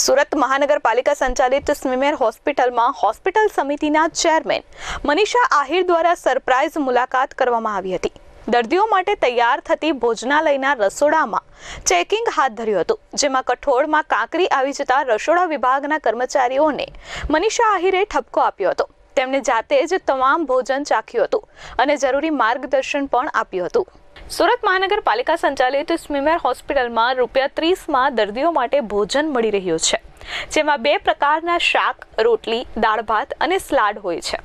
સુરત મહાનગરપાલિકા સંચાલિત સ્વિમેર હોસ્પિટલમાં હોસ્પિટલ સમિતિના ચેરમેન મનીષા આહિર દ્વારા સરપ્રાઇઝ મુલાકાત કરવામાં આવી હતી. દર્દીઓ માટે તૈયાર થતી ભોજનાલયના રસોડામાં ચેકિંગ હાથ ધર્યું હતું, જેમાં કઠોળમાં કાંકરી આવી જતા રસોડા વિભાગના કર્મચારીઓને મનીષા આહિરે ઠપકો આપ્યો હતો. તેમણે જાતે જ તમામ ભોજન ચાખ્યું હતું અને જરૂરી માર્ગદર્શન પણ આપ્યું હતું. સુરત મહાનગરપાલિકા સંચાલિત સ્મિમેર હોસ્પિટલમાં રૂપિયા ત્રીસમાં દર્દીઓ માટે ભોજન મળી રહ્યું છે, જેમાં બે પ્રકારના શાક, રોટલી, દાળ ભાત અને સલાડ હોય છે.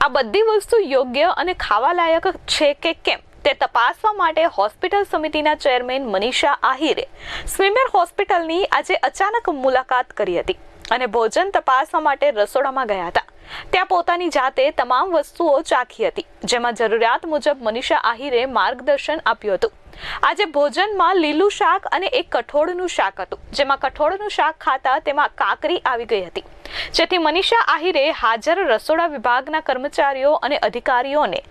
આ બધી વસ્તુ યોગ્ય અને ખાવાલાયક છે કે કેમ તે તપાસવા માટે હોસ્પિટલ સમિતિના ચેરમેન મનીષા આહિરે સ્વિમેર હોસ્પિટલની આજે અચાનક મુલાકાત કરી હતી. અને ભોજન તપાસવા માટે રસોડામાં ગયા હતા. ત્યાં પોતાની જાતે તમામ વસ્તુઓ ચાખી હતી, જેમાં જરૂરિયાત મુજબ મનીષા આહિરે માર્ગદર્શન આપ્યું હતું. આજે ભોજનમાં લીલું શાક અને એક કઠોળનું શાક હતું, જેમાં કઠોળનું શાક ખાતા તેમાં કાકરી આવી ગઈ હતી. જેથી મનીષા આહિરે હાજર રસોડા વિભાગના કર્મચારીઓ અને અધિકારીઓને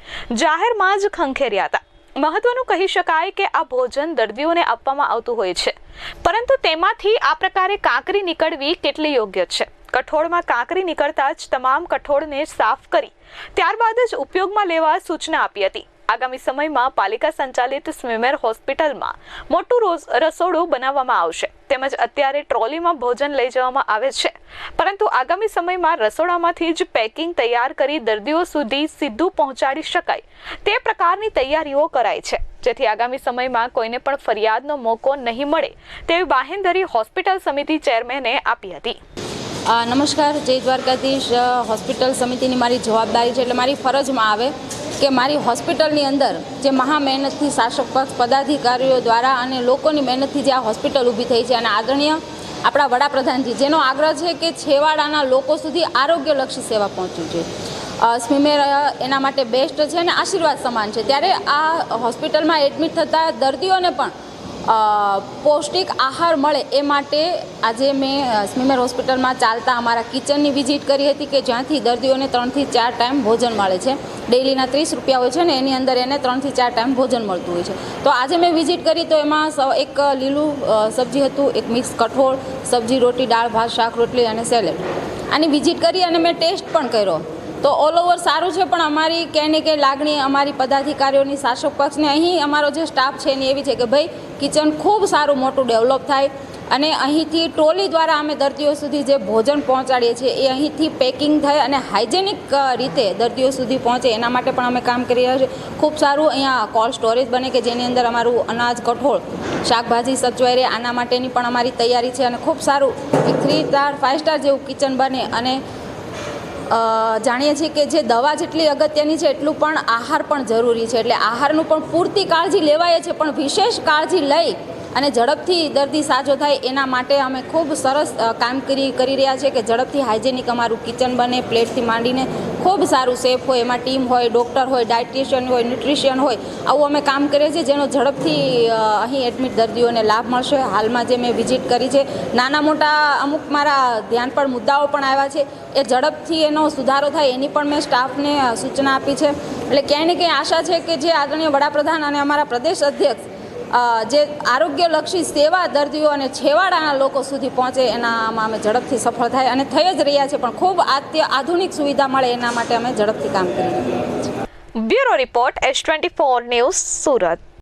જાહેરમાં જ ખંખેર્યા હતા. મહત્વનું કહી શકાય કે આ ભોજન દર્દીઓને આપવામાં આવતું હોય છે. પરંતુ તેમાંથી આ પ્રકારે કાંકરી નીકળવી કેટલી યોગ્ય છે? કઠોળમાં કાંકરી નીકળતા જ તમામ કઠોળને સાફ કરી, ત્યારબાદ જ ઉપયોગમાં લેવા સૂચના આપી હતી. આગામી સમયમાં પાલિકા સંચાલિત સ્વિમેર હોસ્પિટલમાં મોટું રસોડું બનાવવામાં આવશે. તેમજ અત્યારે ટ્રોલીમાં ભોજન લઈ જવામાં આવે છે. પરંતુ આગામી સમયમાં રસોડામાંથી જ પેકિંગ તૈયાર કરી દર્દીઓ સુધી સીધું પહોંચાડી શકાય. તે પ્રકારની તૈયારીઓ કરાય છે. જેથી આગામી સમયમાં કોઈને પણ ફરિયાદનો મોકો નહીં મળે તેવી બાહેંધરી હોસ્પિટલ સમિતિ ચેરમેને આપી હતી. નમસ્કાર. જય દ્વારકાધીશ. હોસ્પિટલ સમિતિની મારી જવાબદારી છે એટલે મારી ફરજમાં આવે. કે મારી હોસ્પિટલની અંદર જે મહા મહેનતથી શાસક પક્ષ, પદાધિકારીઓ દ્વારા અને લોકોની મહેનતથી જે આ હોસ્પિટલ ઊભી થઈ છે અને આદરણીય આપણા વડાપ્રધાનજી, જેનો આગ્રહ છે કે છેવાડાના લોકો સુધી આરોગ્યલક્ષી સેવા પહોંચવી જોઈએ. સ્વિમેર એના માટે બેસ્ટ છે અને આશીર્વાદ સમાન છે. ત્યારે આ હોસ્પિટલમાં એડમિટ થતા દર્દીઓને પણ પૌષ્ટિક આહાર મળે એ માટે આજે મેં અ, હોસ્પિટલમાં ચાલતા અમારા કિચનની વિઝિટ કરી હતી કે જ્યાંથી દર્દીઓને ત્રણથી ચાર ટાઈમ ભોજન મળે છે. ડેઈલીના ત્રીસ રૂપિયા હોય છે ને એની અંદર એને ત્રણથી ચાર ટાઈમ ભોજન મળતું હોય છે. તો આજે મેં વિઝિટ કરી તો એમાં એક લીલું સબ્જી હતું એક મિક્સ કઠોળ સબ્જી રોટી દાળ ભાત શાક રોટલી અને સેલેડ. આની વિઝિટ કરી અને મેં ટેસ્ટ પણ કર્યો. તો ઓલ ઓવર સારું છે, પણ અમારી ક્યાંય ને ક્યાંય લાગણી અમારી પદાધિકારીઓની, શાસક પક્ષને, અહીં અમારો જે સ્ટાફ છે એની એવી છે કે ભાઈ કિચન ખૂબ સારું મોટું ડેવલપ થાય અને અહીંથી ટ્રોલી દ્વારા અમે દર્દીઓ સુધી જે ભોજન પહોંચાડીએ છીએ, એ અહીંથી પેકિંગ થાય અને હાઇજેનિક રીતે દર્દીઓ સુધી પહોંચે, એના માટે પણ અમે કામ કરી રહ્યા છીએ. ખૂબ સારું અહીંયા કોલ્ડ સ્ટોરેજ બને કે જેની અંદર અમારું અનાજ, કઠોળ, શાકભાજી સચવાઈ રહે, આના માટેની પણ અમારી તૈયારી છે અને ખૂબ સારું થ્રી સ્ટાર ફાઇવ સ્ટાર જેવું કિચન બને અને જાણીએ છીએ કે જે દવા જેટલી અગત્યની છે એટલું પણ આહાર પણ જરૂરી છે. એટલે આહારનું પણ પૂરતી કાળજી લેવાય છે, પણ વિશેષ કાળજી લઈ અને ઝડપથી દર્દી સાજો થાય એના માટે અમે ખૂબ સરસ કામગીરી કરી રહ્યા છીએ કે ઝડપથી હાઇજેનિક અમારું કિચન બને, પ્લેટથી માંડીને ખૂબ સારું સેફ હોય, એમાં ટીમ હોય, ડૉક્ટર હોય, ડાયટિશિયન હોય, ન્યુટ્રિશિયન હોય, આવું અમે કામ કરીએ છીએ જેનો ઝડપથી અહીં એડમિટ દર્દીઓને લાભ મળશે. હાલમાં જે મેં વિઝિટ કરી છે, નાના મોટા અમુક મારા ધ્યાન પર મુદ્દાઓ પણ આવ્યા છે. એ ઝડપથી એનો સુધારો થાય એની પણ મેં સ્ટાફને સૂચના આપી છે. એટલે ક્યાંય ને ક્યાંય આશા છે કે જે આદરણીય વડાપ્રધાન અને અમારા પ્રદેશ અધ્યક્ષ જે આરોગ્યલક્ષી સેવા દર્દીઓ અને છેવાડાના લોકો સુધી પહોંચે, એનામાં અમે ઝડપથી સફળ થાય અને થઈ જ રહ્યા છે, પણ ખૂબ આત્ય, આધુનિક સુવિધા મળે એના માટે અમે ઝડપથી કામ કરી bureau report, S twenty four news, Surat.